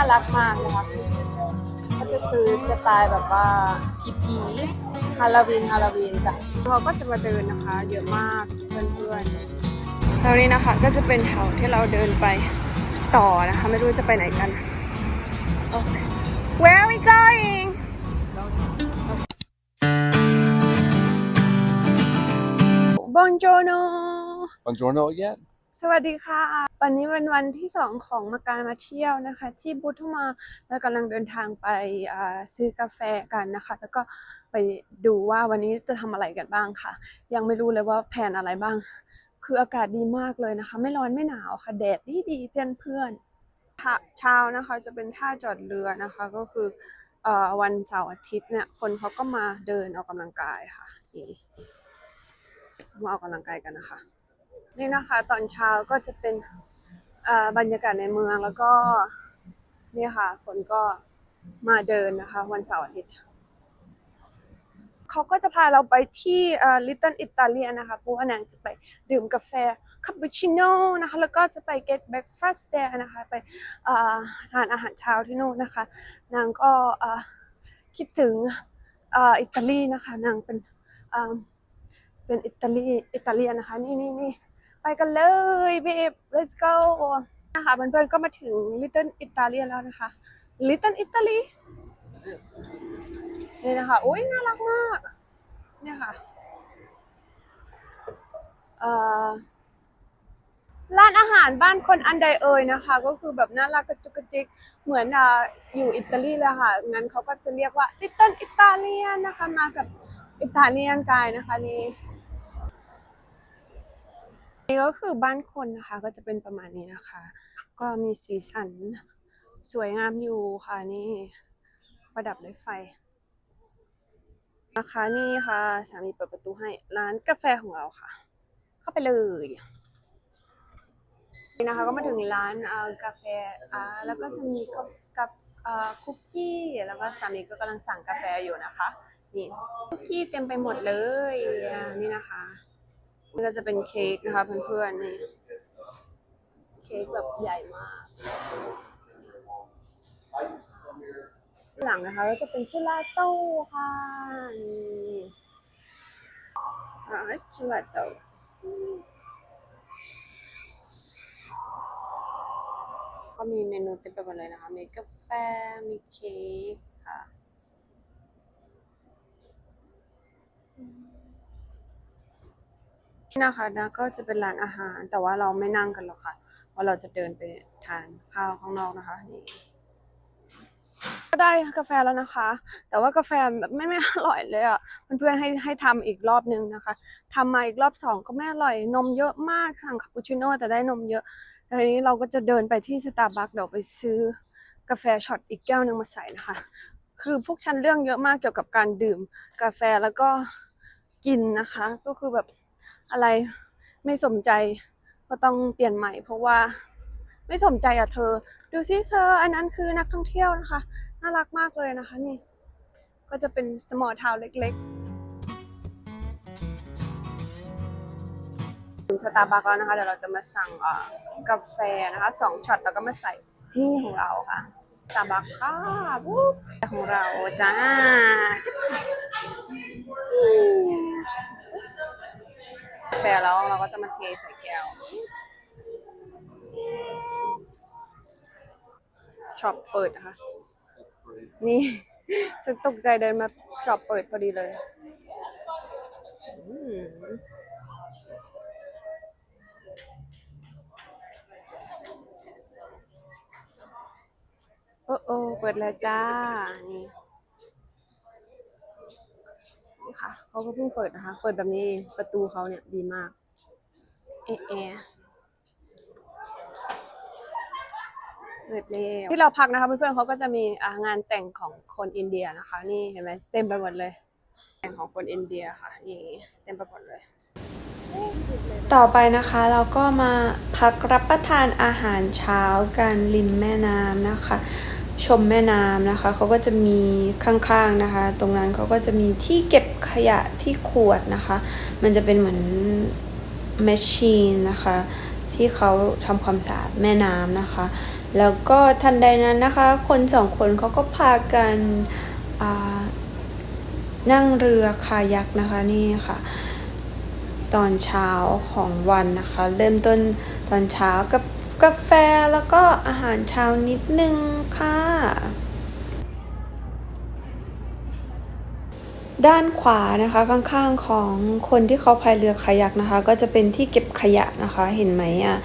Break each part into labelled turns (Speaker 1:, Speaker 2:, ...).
Speaker 1: ารักมากนะคะก็จะคือสไตล์แบบว่าผีผีฮาโลวีนฮาโลวีนจ้ะเราก็จะมาเดินนะคะ เยอะมากเพื่อนๆแล้วนี้นะคะก็จะเป็นแถวที่เราเดินไปต่อนะคะ ไม่รู้จะไปไหนกันโอเค Where are we going Buongiorno
Speaker 2: Buongiorno again.
Speaker 1: สวัสดีค่ะ วันนี้เป็นวันที่สองของมาการมาเที่ยวนะคะ ที่บูธมาเรากำลังเดินทางไปซื้อกาแฟกันนะคะ แล้วก็ไปดูว่าวันนี้จะทำอะไรกันบ้างค่ะ ยังไม่รู้เลยว่าแผนอะไรบ้าง คืออากาศดีมากเลยนะคะ ไม่ร้อนไม่หนาวค่ะแดดดีดีเพื่อนเพื่อนๆเช้านะคะจะเป็นท่าจอดเรือนะคะ ก็คืออวันเสาร์อาทิตย์เนี่ยคนเขาก็มาเดินออกกำลังกายค่ะนี่มาออกกำลังกายกันนะคะนี่นะคะตอนเช้าก็จะเป็น บรรยากาศในเมืองแล้วก็นี่ค่ะ คนก็มาเดินนะคะ วันเสาร์อาทิตย์เขาก็จะพาเราไปที่เอ่อ Little Italy นะคะเพราะว่านางจะไปดื่มกาแฟคาปูชิโน่นะคะ แล้วก็จะไป get breakfast there นะคะ ไปทานอาหารเช้าที่นู่นนะคะ นางก็คิดถึงอิตาลีนะคะ นางเป็นเอ่อเป็นอิตาลีอิตาเลียนนะคะ นี่นี่นี่ ไปกันเลยเบบ let's go นะคะเพื่อนๆก็มาถึง Little Italy แล้วนะคะ Little Italy นี่นะคะโอ้ยน่ารักมากเนี่ยค่ะเอ่อร้านอาหารบ้านคนอันใดเอ่ยนะคะ ก็คือแบบน่ารักกระจุกกระจิกเหมือนออยู่อิตาลีเลยค่ะงั้นเขาก็จะเรียกว่า Little Italian นะคะมากับอิตาเลียนกายนะคะนี่ นี่ก็คือบ้านคนนะคะ ก็จะเป็นประมาณนี้นะคะ ก็มีสีสันสวยงามอยู่ค่ะนี่ประดับด้วยไฟนะคะนี่ค่ะสามีเปิดประตูให้ร้านกาแฟของเราค่ะ เข้าไปเลยนี่นะคะก็มาถึงร้านกาแฟอ่าแล้วก็จะมีกับกับคุกกี้แล้วก็สามีก็กำลังสั่งกาแฟอยู่นะคะนี่คุกกี้เต็มไปหมดเลยนี่นะคะ นี่ก็จะเป็นเค้กนะคะเพื่อนๆนี่เค้กแบบใหญ่มาก หลังนะคะก็จะเป็นเจลาโต้ค่ะนี่อ่าเจลาโต้ก็มีเมนูเต็มไปหมดเลยนะคะ มีกาแฟ มีเค้กค่ะ นี่นะคะนะก็จะเป็นร้านอาหารแต่ว่าเราไม่นั่งกันหรอกค่ะเพราะเราจะเดินไปทานข้าวข้างนอกนะคะนี่ก็ได้กาแฟแล้วนะคะ แต่ว่ากาแฟแบบไม่ไม่อร่อยเลยอะเพื่อนๆให้ให้ทำอีกรอบนึงนะคะทำมาอีกรอบสองก็ไม่อร่อยนมเยอะมากสั่งคาปูชิโน่แต่ได้นมเยอะทีนี้เราก็จะเดินไปที่สตาร์บัคเดี๋ยวไปซื้อกาแฟช็อตอีกแก้วหนึ่งมาใส่นะคะ คือพวกฉันเรื่องเยอะมากเกี่ยวกับการดื่มกาแฟแล้วก็กินนะคะ ก็คือแบบ อะไรไม่สมใจก็ต้องเปลี่ยนใหม่ เพราะว่าไม่สมใจอะเธอ ดูซิเธออันนั้นคือนักท่องเที่ยวนะคะ น่ารักมากเลยนะคะนี่ ก็จะเป็นสมอทาวเล็กๆถึงสตาร์บัคแล้วนะคะ เดี๋ยวเราจะมาสั่งกาแฟนะคะสองช็อตแล้วก็มาใส่นี่ของเราค่ะสตาร์บัคค่ะปุ๊บของเราจ้า แฟแล้วเราก็จะมาเทใส่แก้วช็อปเปิดนะคะ นี่ ฉันตกใจเดินมาช็อปเปิดพอดีเลยโอ้โอ้เปิดแล้วจ้า นี่ นี่ค่ะเขาก็เพิ่งเปิดนะคะ เปิดแบบนี้ประตูเขาเนี่ยดีมากเอเอะเปิดแล้วที่เราพักนะคะเพื่อนๆเขาก็จะมีงานแต่งของคนอินเดียนะคะ นี่เห็นไหมเต็มไปหมดเลย แต่งของคนอินเดียค่ะนี่เต็มไปหมดเลย
Speaker 3: ต่อไปนะคะเราก็มาพักรับประทานอาหารเช้ากันริมแม่น้ำนะคะ ชมแม่น้ำนะคะ เขาก็จะมีข้างๆนะคะ ตรงนั้นเขาก็จะมีที่เก็บขยะที่ขวดนะคะ มันจะเป็นเหมือนแมชชีนนะคะ ที่เขาทำความสะอาดแม่น้ำนะคะ แล้วก็ทันใดนั้นนะคะ คนสองคนเขาก็พากันนั่งเรือคายักนะคะนี่ค่ะ ตอนเช้าของวันนะคะ เริ่มต้นตอนเช้ากับกาแฟแล้วก็อาหารเช้านิดนึงค่ะ ด้านขวานะคะข้างๆของคนที่เขาพายเรือคายักนะคะ ก็จะเป็นที่เก็บขยะนะคะเห็นไหมอะ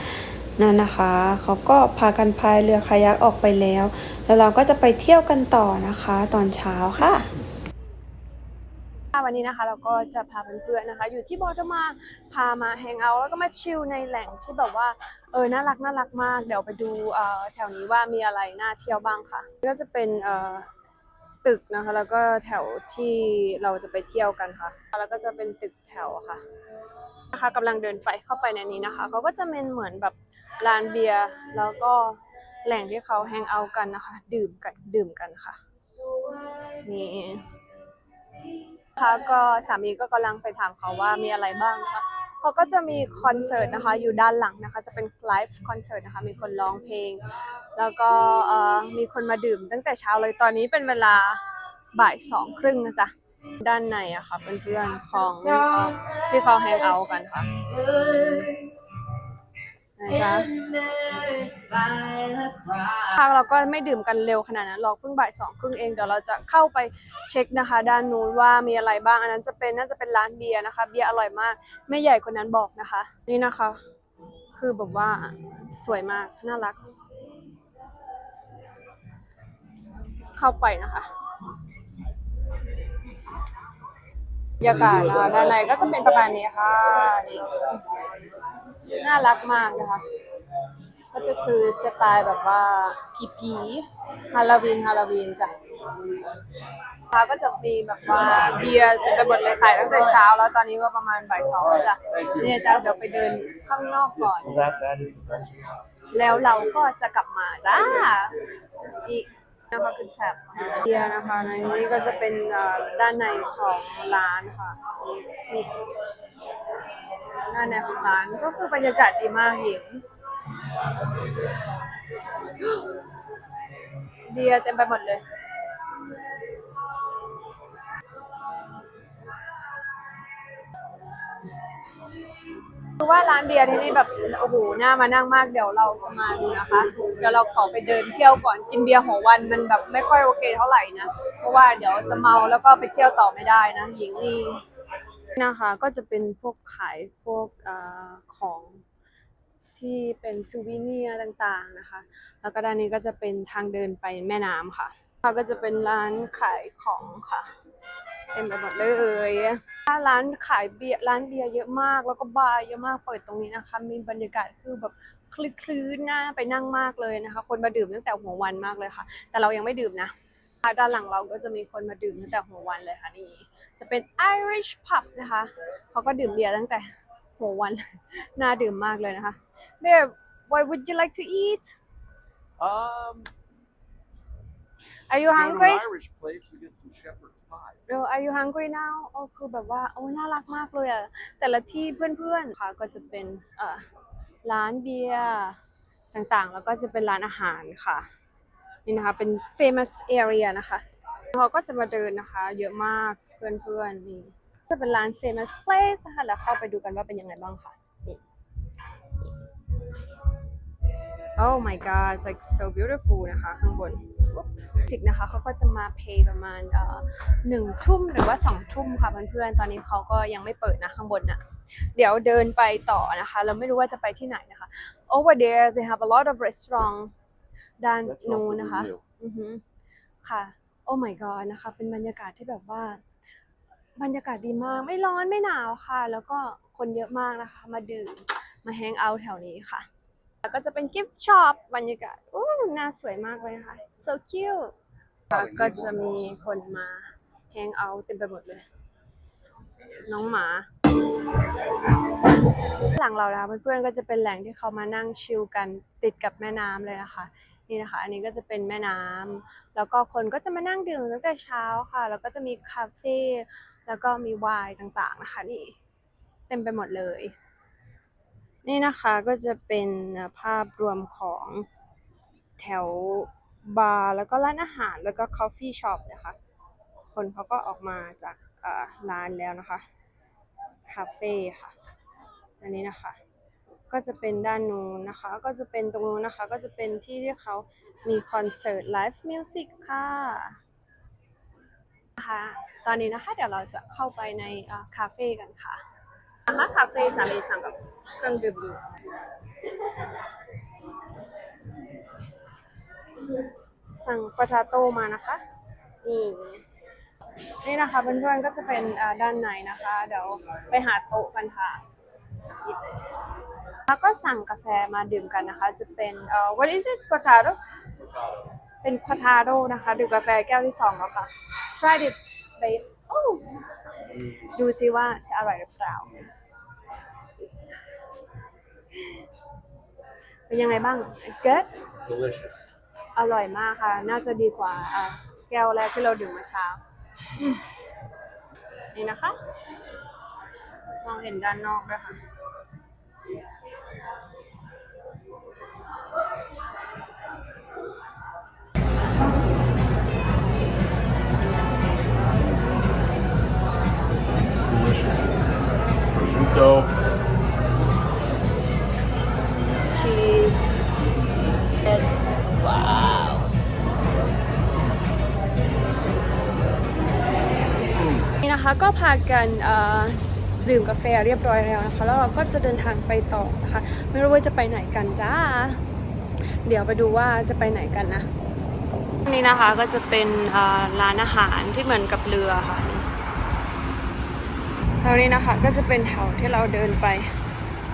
Speaker 3: นั่นนะคะเขาก็พากันพายเรือคายักออกไปแล้ว แล้วเราก็จะไปเที่ยวกันต่อนะคะ ตอนเช้าค่ะ
Speaker 1: วันนี้นะคะ เราก็จะพาเพื่อนๆนะคะ อยู่ที่บอร์ดมาพามาแฮงเอาท์แล้วก็มาชิลในแหล่งที่แบบว่าเออน่ารักน่ารักมาก เดี๋ยวไปดูแถวนี้ว่ามีอะไรน่าเที่ยวบ้างค่ะ ก็จะเป็นเออ ตึกนะคะ แล้วก็แถวที่เราจะไปเที่ยวกันค่ะ แล้วก็จะเป็นตึกแถวค่ะนะคะกำลังเดินไปเข้าไปในนี้นะคะเขาก็จะเป็นเหมือนแบบร้านเบียร์แล้วก็แหล่งที่เขาแฮงเอากันนะคะ ดื่มกันดื่มกันค่ะนี่ค่ะก็สามีก็กำลังไปถามเขาว่ามีอะไรบ้างนะคะเขาก็จะมีคอนเสิร์ตนะคะ อยู่ด้านหลังนะคะ จะเป็นไลฟ์คอนเสิร์ตนะคะ มีคนร้องเพลง แล้วก็มีคนมาดื่มตั้งแต่เช้าเลยตอนนี้เป็นเวลาบ่ายสองครึ่งนะจ๊ะ ด้านในอะค่ะเพื่อนๆของอที่เขาแฮงเอาท์กันค่ะนะจ๊ะทางเราก็ไม่ดื่มกันเร็วขนาดนั้นหรอกเพิ่งบ่ายสองครึ่งเองเดี๋ยวเราจะเข้าไปเช็คนะคะ ด้านนู้นว่ามีอะไรบ้างอันนั้นจะเป็นน่าจะเป็นร้านเบียร์นะคะ เบียร์อร่อยมากแม่ใหญ่คนนั้นบอกนะคะ นี่นะคะ คือแบบว่าสวยมากน่ารัก เข้าไปนะคะบรรยากาศนะคะด้านในก็จะเป็นประมาณนี้ค่ะนี่น่ารักมากนะคะก็จะคือสไตล์แบบว่าผีผีฮาโลวีนฮาโลวีนจ้ะค่ะก็จะมีแบบว่าเบียร์เต็มไปหมดเลยขายตั้งแต่เช้า แล้วตอนนี้ก็ประมาณบ่ายสองแล้วจ้ะเนี่ยจ้ะเดี๋ยวไปเดินข้างนอกก่อน
Speaker 2: So that that is the best.
Speaker 1: แล้วเราก็จะกลับมาจ้าอีก นะคะเป็นแถบเดียนะคะในนี้ก็จะเป็นด้านในของร้านค่ะนี่ด้านในของร้านก็คือบรรยากาศดีมากหญิงเดียเต็มไปหมดเลย คือว่าร้านเบียร์ที่นี่แบบโอ้โหน่ามานั่งมากเดี๋ยวเราจะมาดูนะคะ เดี๋ยวเราขอไปเดินเที่ยวก่อนกินเบียร์หัววันมันแบบไม่ค่อยโอเคเท่าไหร่นะเพราะว่าเดี๋ยวจะเมาแล้วก็ไปเที่ยวต่อไม่ได้นะหญิงนี่นะคะก็จะเป็นพวกขายพวกอของที่เป็นซูวิเนียต่างๆนะคะ แล้วก็ด้านนี้ก็จะเป็นทางเดินไปแม่น้ำค่ะก็จะเป็นร้านขายของค่ะ เต็มไปหมดเลยถ้าร้านขายเบียร์ร้านเบียร์เยอะมาก แล้วก็บาร์เยอะมากเปิดตรงนี้นะคะ มีบรรยากาศคือแบบคลึกคลื้นน่าไปนั่งมากเลยนะคะ คนมาดื่มตั้งแต่หัววันมากเลยค่ะ แต่เรายังไม่ดื่มนะด้านหลังเราก็จะมีคนมาดื่มตั้งแต่หัววันเลยค่ะนี่จะเป็น Irish pub นะคะเขาก็ดื่มเบียร์ตั้งแต่หัววันน่าดื่มมากเลยนะคะ Babe what would you like to eat
Speaker 2: Um,
Speaker 1: Are you
Speaker 2: go to
Speaker 1: hungry
Speaker 2: an Irish place. We get some shepherd's pie.
Speaker 1: เออ Are you hungry now โอ้คือแบบว่าโอ้น่ารักมากเลยอะแต่ละที่เพื่อนๆค่ะก็จะเป็นเอ่อร้านเบียร์ต่างๆ แล้วก็จะเป็นร้านอาหารค่ะ นี่นะคะเป็น famous area นะคะเขาก็จะมาเดินนะคะ เยอะมากเพื่อนๆนี่จะเป็นร้าน famous place นะคะแล้วเข้าไปดูกันว่าเป็นยังไงบ้างค่ะนี่ Oh my god it's like so beautiful นะคะข้างบน จิกนะคะเขาก็จะมาเพย์ประมาณเอ่อหนึ่งทุ่มหรือว่าสองทุ่มค่ะเพื่อนๆ ตอนนี้เขาก็ยังไม่เปิดนะข้างบนน่ะเดี๋ยวเดินไปต่อนะคะ เราไม่รู้ว่าจะไปที่ไหนนะคะ Over there they have a lot of restaurant ด้าน
Speaker 2: That's
Speaker 1: นู้น
Speaker 2: not
Speaker 1: นะคะ
Speaker 2: new.
Speaker 1: อือฮึค่ะ Oh my god นะคะ เป็นบรรยากาศที่แบบว่า บรรยากาศดีมาก ไม่ร้อนไม่หนาวค่ะ แล้วก็คนเยอะมากนะคะ มาดื่มมาแฮงเอาท์แถวนี้ค่ะ แล้วก็จะเป็นกิฟต์ช็อปบรรยากาศโอ้หน่าสวยมากเลยค่ะ so cute ก็จะมีคนมาแฮงเอาเต็มไปหมดเลย น้องหมา หลังเรานะคะเพื่อนๆก็จะเป็นแหล่งที่เขามานั่งชิลกันติดกับแม่น้ำเลยนะคะนี่นะคะ อันนี้ก็จะเป็นแม่น้ำแล้วก็คนก็จะมานั่งดื่มตั้งแต่เช้าค่ะ แล้วก็จะมีคาเฟ่แล้วก็มีไวน์ต่างๆนะคะนี่เต็มไปหมดเลย นี่นะคะก็จะเป็นภาพรวมของแถวบาร์แล้วก็ร้านอาหารแล้วก็คอฟฟี่ช็อปนะคะ คนเขาก็ออกมาจากร้านแล้วนะคะ คาเฟ่ค่ะ อันนี้นะคะ ก็จะเป็นด้านนู้นนะคะ ก็จะเป็นตรงนู้นนะคะ ก็จะเป็นที่ที่เขามีคอนเสิร์ตไลฟ์มิวสิกค่ะนะคะตอนนี้นะคะเดี๋ยวเราจะเข้าไปในคาเฟ่กันค่ะ นะคะคาเฟ่สามีสั่งกับเครื่องดื่มอยู่สั่งปาทาโต้มานะคะ นี่นี่นะคะเพื่อนๆก็จะเป็นด้านในนะคะ เดี๋ยวไปหาโต๊ะกันค่ะ แล้วก็สั่งกาแฟมาดื่มกันนะคะ จะเป็นเอ่อ what is it cortado เป็น cortado นะคะ ดื่มกาแฟแก้วที่สองแล้วค่ะ try it babe โอ้ ดูสิว่าจะอร่อยหรือเปล่า เป็นยังไงบ้าง it's good
Speaker 2: Delicious.
Speaker 1: อร่อยมากค่ะ น่าจะดีกว่าอะแก้วแรกที่เราดื่มเมื่อเช้าอืมนี่นะคะ มองเห็นด้านนอกด้วยค่ะ
Speaker 2: Prosciutto.
Speaker 1: cheese ว้าวนี่นะคะก็พากันเอ่อดื่มกาแฟเรียบร้อยแล้วนะคะ แล้วเราก็จะเดินทางไปต่อนะคะ ไม่รู้ว่าจะไปไหนกันจ้า เดี๋ยวไปดูว่าจะไปไหนกันนะ นี่นะคะก็จะเป็นเอ่อร้านอาหารที่เหมือนกับเรือค่ะนี่ แล้วนี่นะคะก็จะเป็นแถวที่เราเดินไป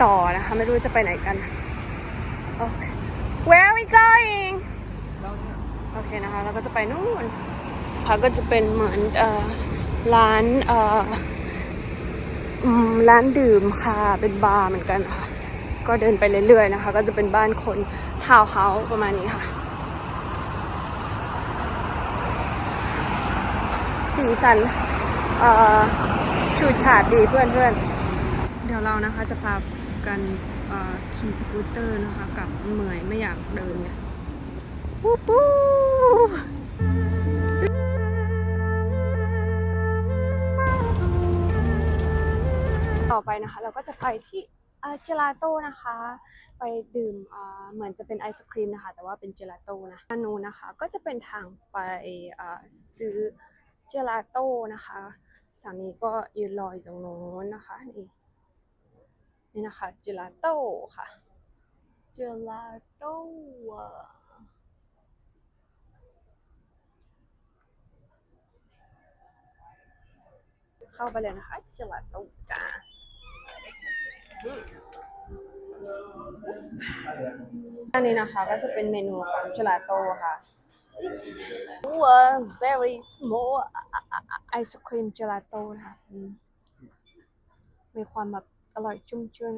Speaker 1: ต่อนะคะ ไม่รู้จะไปไหนกัน โอเค Where are we going โอเคนะคะ เราก็จะไปนู่นค่ะก็จะเป็นเหมือนเอ่อร้านเอ่อืมร้านดื่มค่ะ เป็นบาร์เหมือนกันค่ะ ก็เดินไปเรื่อยๆนะคะ ก็จะเป็นบ้านคนทาวน์เฮาส์ประมาณนี้ค่ะ สีสันเอ่อ ฉูดฉาดดีเพื่อนๆเดี๋ยวเรานะคะจะพากันเอ่อขี่สกูตเตอร์นะคะกลับเหมื่อยไม่อยากเดินไงวู้ปู้ต่อไปนะคะ เราก็จะไปที่อาเจลาโต้นะคะ ไปดื่มอ่าเหมือนจะเป็นไอศครีมนะคะ แต่ว่าเป็นเจลาโต้นะด้านนู้นนะคะ ก็จะเป็นทางไปอ่าซื้อเจลาโต้นะคะ สามีก็ยืนรออยู่ตรงโน้นนะคะนี่นี่นะคะเจลาโต้ค่ะเจลาโต้เข้าไปเลยนะคะเจลาโต้จ้าอืมอันนี้นะคะก็จะเป็นเมนูของเจลาโต้ค่ะ It's a very small ice cream gelato นะคะอืมมีความแบบอร่อยชุ่มชื่น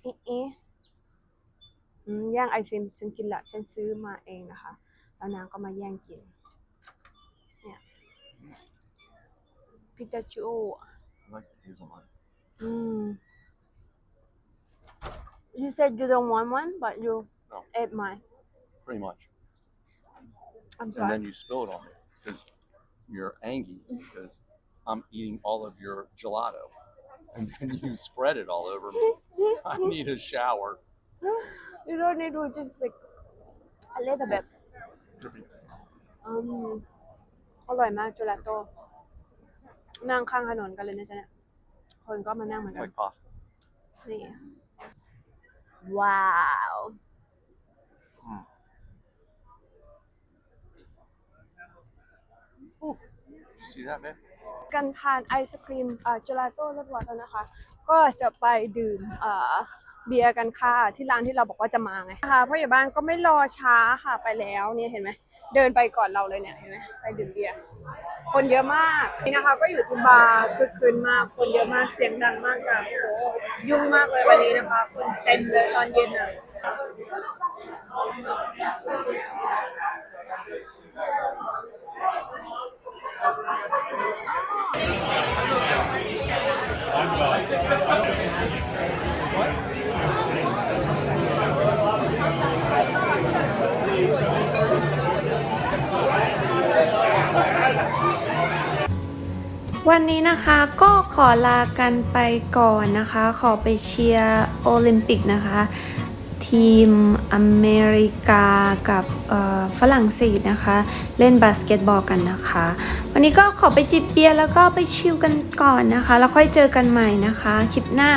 Speaker 1: เอ๊ะเอ๊ะอืมย่างไอซิมฉันกินละฉันซื้อมาเองนะคะ แล้วนางก็มาแย่งกิน เนี่ยพิกาจู
Speaker 2: I like the hazelnut.
Speaker 1: อืม you said you don't want one but you
Speaker 2: No.
Speaker 1: ate mine
Speaker 2: Pretty much.
Speaker 1: I'm
Speaker 2: And
Speaker 1: sorry
Speaker 2: then you spill it on me because you're angry because I'm eating all of your gelato. And then you spread it all over me. I need a shower.
Speaker 1: you don't need to just like a little bit
Speaker 2: Dripping.
Speaker 1: อืมอร่อยมากเจลาโต้นั่งข้างถนนกันเลยนะจ๊ะเนี่ย คนก็มานั่งเหมือน
Speaker 2: It's
Speaker 1: กัน
Speaker 2: like pasta.
Speaker 1: นี่ ว้าว
Speaker 2: see that, man?
Speaker 1: กันทานไอศครีมเอ่อเจลาโต้รียบร้อยแล้วนะคะ ก็จะไปดื่มเอ่อเบียร์กันค่ะที่ร้านที่เราบอกว่าจะมาไงนะคะพ่อใหญ่บ้านก็ไม่รอช้าค่ะไปแล้วเนี่ยเห็นไหมเดินไปก่อนเราเลยเนี่ยเห็นไหมไปดื่มเบียร์คนเยอะมากนี่นะคะ ก็อยู่ที่บาร์คือคืนมากคนเยอะมากเสียงดังมากค่ะโอ้โหยุ่งมากเลยวันนี้นะคะ คนเต็มเลยตอนเย็นอะ
Speaker 3: วันนี้นะคะก็ขอลากันไปก่อนนะคะ ขอไปเชียร์โอลิมปิกนะคะ ทีมอเมริกากับ ฝรั่งเศสนะคะ เล่นบาสเกตบอลกันนะคะ วันนี้ก็ขอไปจิบเบียร์แล้วก็ไปชิลกันก่อนนะคะ แล้วค่อยเจอกันใหม่นะคะ คลิปหน้า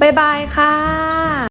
Speaker 3: บ๊ายบายค่ะ